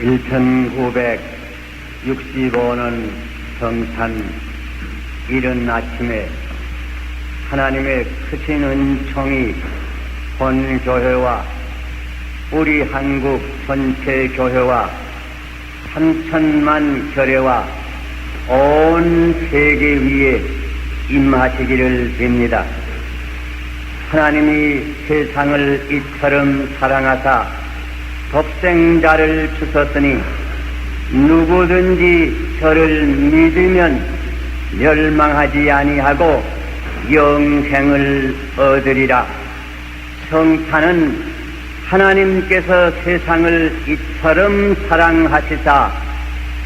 1965년 성탄 이른 아침에 하나님의 크신 은총이 본 교회와 우리 한국 전체 교회와 3천만 교회와 온 세계 위에 임하시기를 빕니다. 하나님이 세상을 이처럼 사랑하사 독생자를 주셨으니 누구든지 저를 믿으면 멸망하지 아니하고 영생을 얻으리라. 성탄은 하나님께서 세상을 이처럼 사랑하시사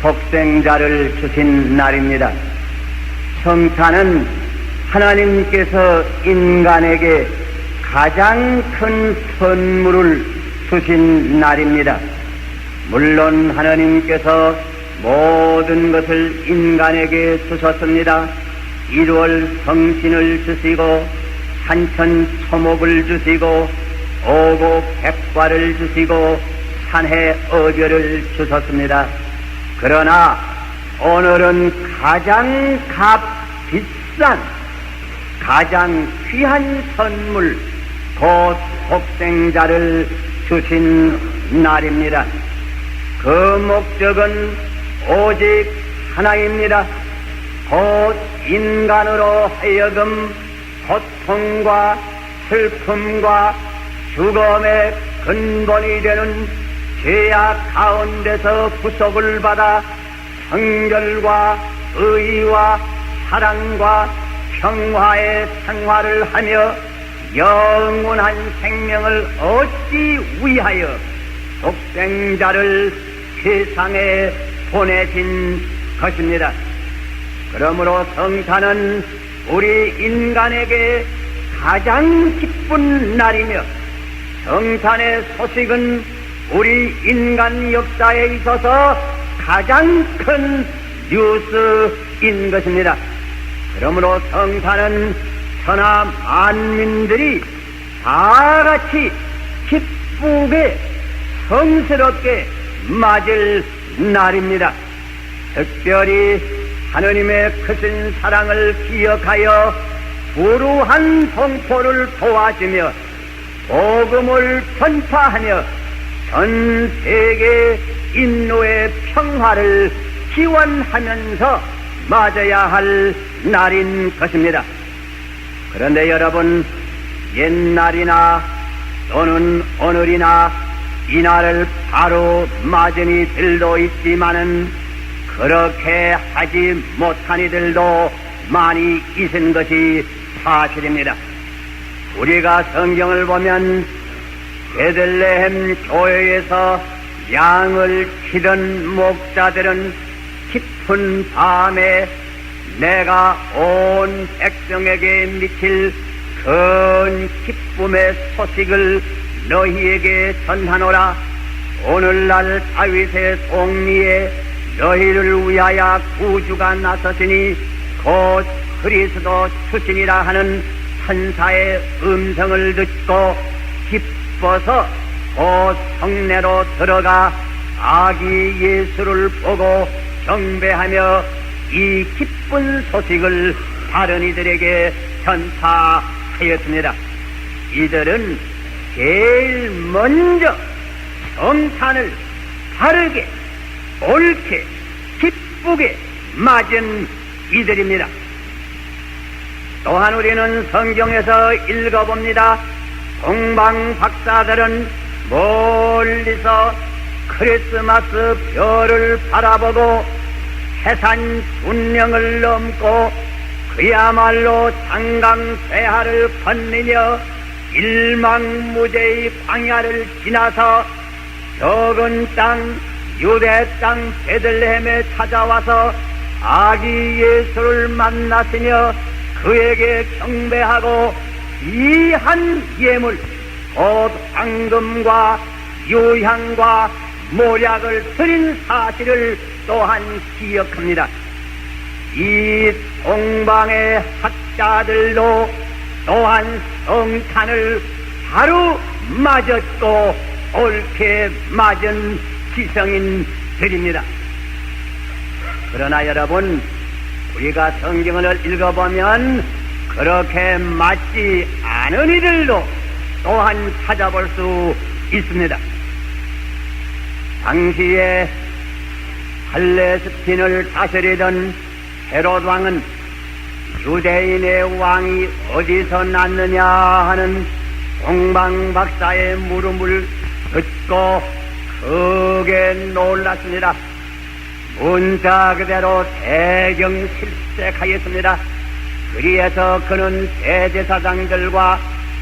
독생자를 주신 날입니다. 성탄은 하나님께서 인간에게 가장 큰 선물을 주신 날입니다. 물론 하나님께서 모든 것을 인간에게 주셨습니다. 1월 성신을 주시고 산천 초목을 주시고 오고 백과를 주시고 산해 어별을 주셨습니다. 그러나 오늘은 가장 값 비싼 가장 귀한 선물 곧 독생자를 주신 날입니다. 그 목적은 오직 하나입니다. 곧 인간으로 하여금 고통과 슬픔과 죽음의 근본이 되는 죄악 가운데서 구속을 받아 성결과 의와 사랑과 평화의 생활을 하며 영원한 생명을 얻기 위하여 독생자를 세상에 보내신 것입니다. 그러므로 성탄은 우리 인간에게 가장 기쁜 날이며 성탄의 소식은 우리 인간 역사에 있어서 가장 큰 뉴스인 것입니다. 그러므로 성탄은 천하 만민들이 다 같이 기쁘게 성스럽게 맞을 날입니다. 특별히 하느님의 크신 사랑을 기억하여 불우한 동포를 도와주며 복음을 전파하며 전 세계 인노의 평화를 기원하면서 맞아야 할 날인 것입니다. 그런데 여러분, 옛날이나 또는 오늘이나 이날을 바로 맞은 이들도 있지만은 그렇게 하지 못한 이들도 많이 있은 것이 사실입니다. 우리가 성경을 보면 베들레헴 교회에서 양을 치던 목자들은 깊은 밤에 내가 온 백성에게 미칠 큰 기쁨의 소식을 너희에게 전하노라. 오늘날 다윗의 송리에 너희를 위하여 구주가 나섰으니 곧 그리스도 출신이라 하는 천사의 음성을 듣고 기뻐서 곧 성내로 들어가 아기 예수를 보고 경배하며 이 기쁜 소식을 다른 이들에게 전파하였습니다. 이들은 제일 먼저 성탄을 바르게, 옳게, 기쁘게 맞은 이들입니다. 또한 우리는 성경에서 읽어봅니다. 동방 박사들은 멀리서 크리스마스 별을 바라보고 해산 분령을 넘고 그야말로 장강 폐하를 건너며 일망무제의 광야를 지나서 적은 땅 유대 땅 베들레헴에 찾아와서 아기 예수를 만났으며 그에게 경배하고 이한 예물 곧 황금과 유향과 모략을 드린 사실을 또한 기억합니다. 이 동방의 학자들도 또한 성탄을 바로 맞았고 옳게 맞은 지성인들입니다. 그러나 여러분, 우리가 성경을 읽어보면 그렇게 맞지 않은 이들도 또한 찾아볼 수 있습니다. 당시에 팔레스틴을 다스리던 헤롯 왕은 유대인의 왕이 어디서 났느냐 하는 동방박사의 물음을 듣고 크게 놀랐습니다. 문자 그대로 대경 실색하였습니다. 그리해서 그는 대제사장들과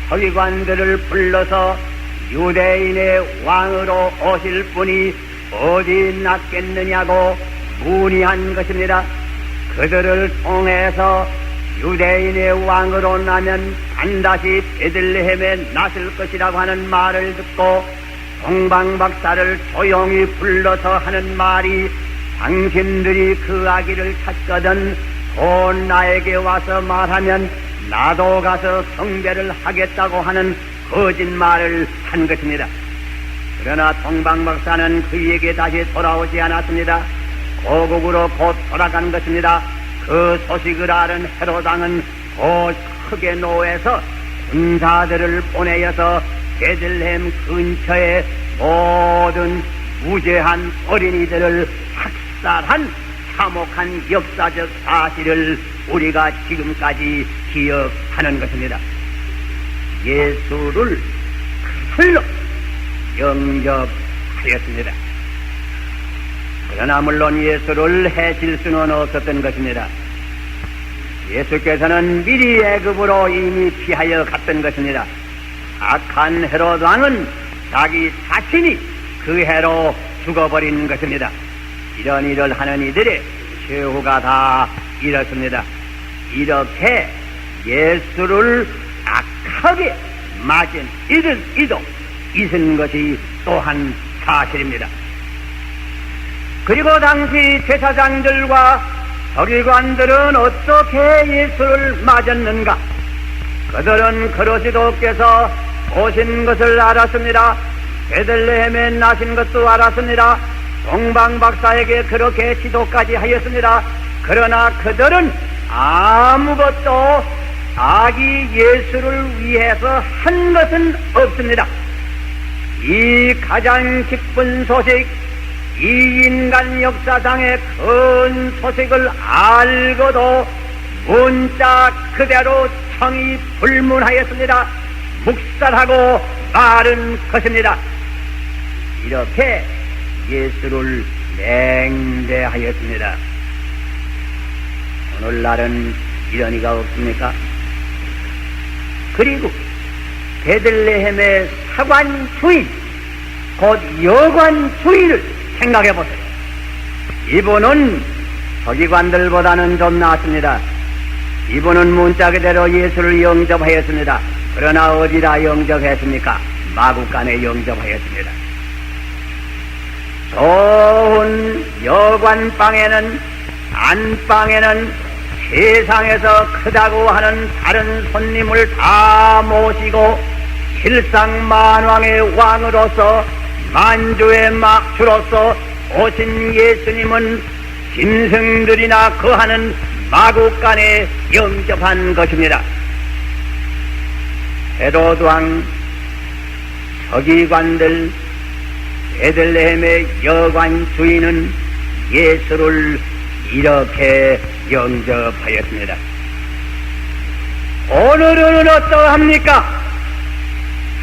서기관들을 불러서 유대인의 왕으로 오실 분이 어디 났겠느냐고 문의한 것입니다. 그들을 통해서 유대인의 왕으로 나면 반드시 베들레헴에 났을 것이라고 하는 말을 듣고 동방 박사를 조용히 불러서 하는 말이 당신들이 그 아기를 찾거든 곧 나에게 와서 말하면 나도 가서 성배를 하겠다고 하는 거짓말을 한 것입니다. 그러나 동방박사는 그에게 다시 돌아오지 않았습니다. 고국으로 곧 돌아간 것입니다. 그 소식을 아는 헤로당은 곧 크게 노해서 군사들을 보내어서 베들렘 근처의 모든 무죄한 어린이들을 학살한 참혹한 역사적 사실을 우리가 지금까지 기억하는 것입니다. 예수를 풀로 영접하였습니다. 그러나 물론 예수를 해칠 수는 없었던 것입니다. 예수께서는 미리 애굽으로 이미 피하여 갔던 것입니다. 악한 헤롯 왕은 자기 자신이 그 해로 죽어버린 것입니다. 이런 일을 하는 이들의 최후가 다 이렇습니다. 이렇게 예수를 악하게 맞은 이들 이도 있은 것이 또한 사실입니다. 그리고 당시 제사장들과 서기관들은 어떻게 예수를 맞았는가? 그들은 그러시도께서 오신 것을 알았습니다. 베들레헴에 나신 것도 알았습니다. 동방 박사에게 그렇게 지도까지 하였습니다. 그러나 그들은 아무것도 아기 예수를 위해서 한 것은 없습니다. 이 가장 기쁜 소식, 이 인간 역사상의 큰 소식을 알고도 문자 그대로 청이 불문하였습니다. 묵살하고 마른 것입니다. 이렇게 예수를 맹대하였습니다. 오늘날은 이런 이가 없습니까? 그리고 베들레헴의 사관 주인, 곧 여관 주인을 생각해 보세요. 이분은 서기관들보다는 좀 나았습니다. 이분은 문자 그대로 예수를 영접하였습니다. 그러나 어디다 영접했습니까? 마국간에 영접하였습니다. 좋은 여관방에는 안방에는 세상에서 크다고 하는 다른 손님을 다 모시고 실상만왕의 왕으로서 만주의 막주로서 오신 예수님은 짐승들이나 거하는 마국간에 영접한 것입니다. 헤로드 왕, 서기관들, 베들레헴의 여관 주인은 예수를 이렇게 영접하였습니다. 오늘은 어떠합니까?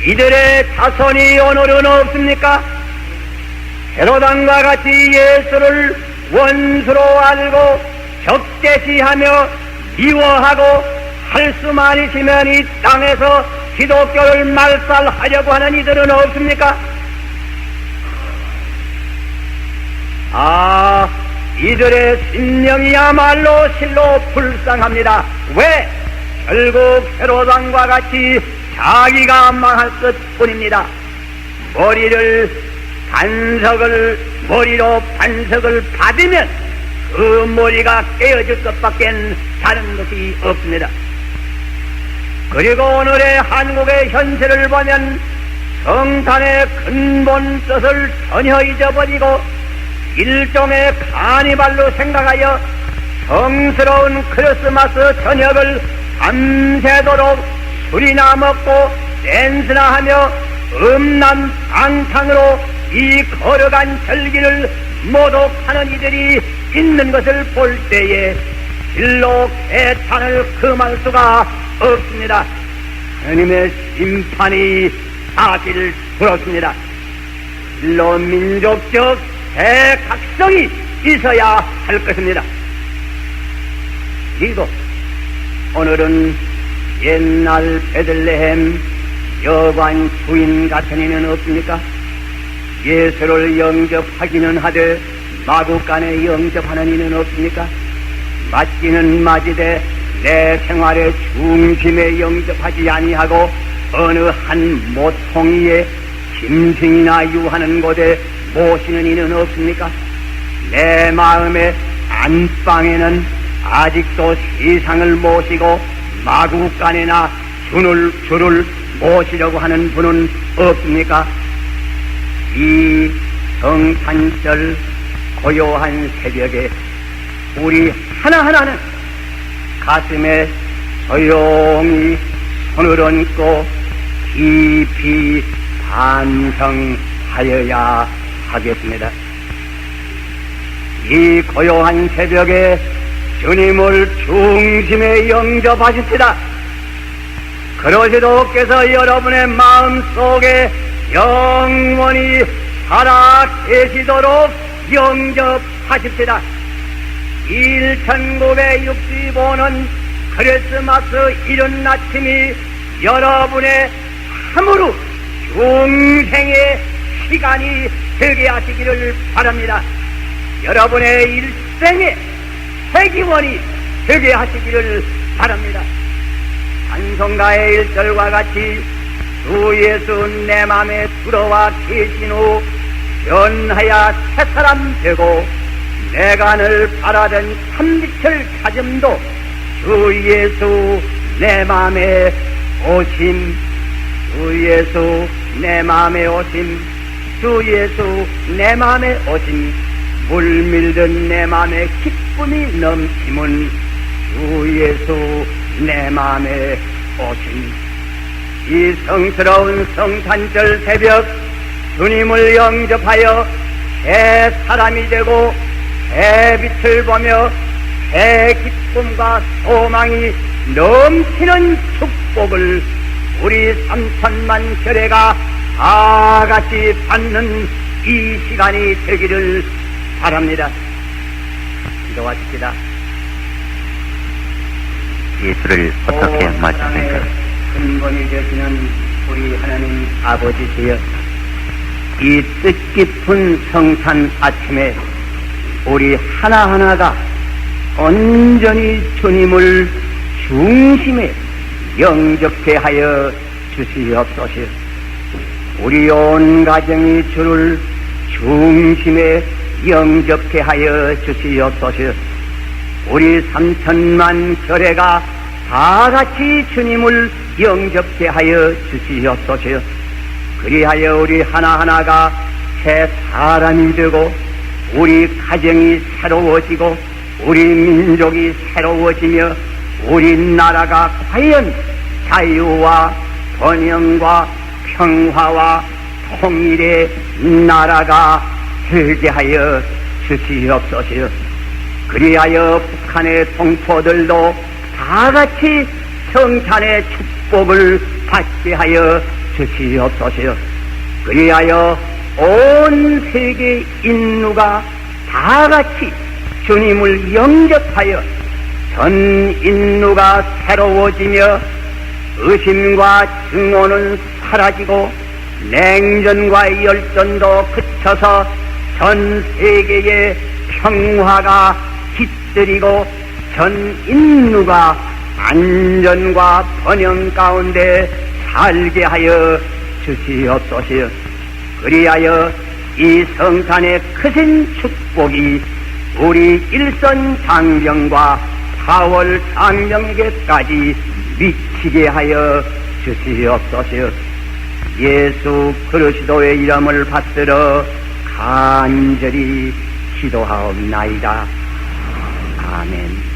이들의 자손이 오늘은 없습니까? 헤로당과 같이 예수를 원수로 알고 적대시하며 미워하고 할 수만 있으면 이 땅에서 기독교를 말살하려고 하는 이들은 없습니까? 아, 이들의 심령이야말로 실로 불쌍합니다. 왜? 결국 헤로당과 같이 자기가 망할 것 뿐입니다. 머리를 반석을 머리로 반석을 받으면 그 머리가 깨어질 것밖엔 다른 것이 없습니다. 그리고 오늘의 한국의 현실을 보면 성탄의 근본 뜻을 전혀 잊어버리고 일종의 카니발로 생각하여 성스러운 크리스마스 저녁을 밤새도록 술이나 먹고 댄스나 하며 음란 방탕으로 이 걸어간 절기를 모독하는 이들이 있는 것을 볼 때에 실로 개탄을 금할 수가 없습니다. 하나님의 심판이 사실 들었습니다. 실로 민족적 대각성이 있어야 할 것입니다. 그리고 오늘은 옛날 베들레헴 여관 주인 같은 이는 없습니까? 예수를 영접하기는 하되 마국간에 영접하는 이는 없습니까? 맞기는 맞이되 내 생활의 중심에 영접하지 아니하고 어느 한 모퉁이에 짐승이나 유하는 곳에 모시는 이는 없습니까? 내 마음의 안방에는 아직도 세상을 모시고 마국간에나 주를, 주를 모시려고 하는 분은 없습니까? 이 성탄절 고요한 새벽에 우리 하나하나는 가슴에 조용히 손을 얹고 깊이 반성하여야 하겠습니다. 이 고요한 새벽에 주님을 중심에 영접하십시다. 그러시도 께서 여러분의 마음 속에 영원히 살아 계시도록 영접하십시다. 1965년 크리스마스 이른 아침이 여러분의 참으로 중생의 시간이 되게 하시기를 바랍니다. 여러분의 일생의 세기원이 되게 하시기를 바랍니다. 찬송가의 일절과 같이 주 예수 내 맘에 들어와 계신 후 변하여 새 사람 되고 내가 늘 바라던 참빛을 찾음도 주 예수 내 맘에 오심 주 예수 내 맘에 오심 주 예수 내 맘에 오심 물밀듯 내 맘에 기쁨이 넘치면 주 예수 내 맘에 오심 이 성스러운 성탄절 새벽 주님을 영접하여 새 사람이 되고 새 빛을 보며 새 기쁨과 소망이 넘치는 축복을 우리 삼천만 결례가 다 같이 받는 이 시간이 되기를 바랍니다. 기도하십시다. 예수를 어떻게? 사랑의 근본이 되시는 우리 하나님 아버지시여 이 뜻깊은 성탄 아침에 우리 하나하나가 온전히 주님을 중심에 영접케 하여 주시옵소서 우리 온 가정이 주를 중심에 영접케 하여 주시옵소서 우리 삼천만 결례가 다 같이 주님을 영접케 하여 주시옵소서. 그리하여 우리 하나하나가 새 사람이 되고 우리 가정이 새로워지고 우리 민족이 새로워지며 우리 나라가 과연 자유와 번영과 평화와 통일의 나라가 되게 하여 주시옵소서. 그리하여 북한의 동포들도 다 같이 성탄의 축복을 받게 하여 주시옵소서. 그리하여 온 세계 인류가 다 같이 주님을 영접하여 전 인류가 새로워지며 의심과 증오는 사라지고 냉전과 열전도 그쳐서 전 세계의 평화가 깃들이고 전 인류가 안전과 번영 가운데 살게 하여 주시옵소서. 그리하여 이 성탄의 크신 축복이 우리 일선 장병과 4월 장병에게까지 미치게 하여 주시옵소서. 예수 그리스도의 이름을 받들어 간절히 기도하옵나이다. 아멘.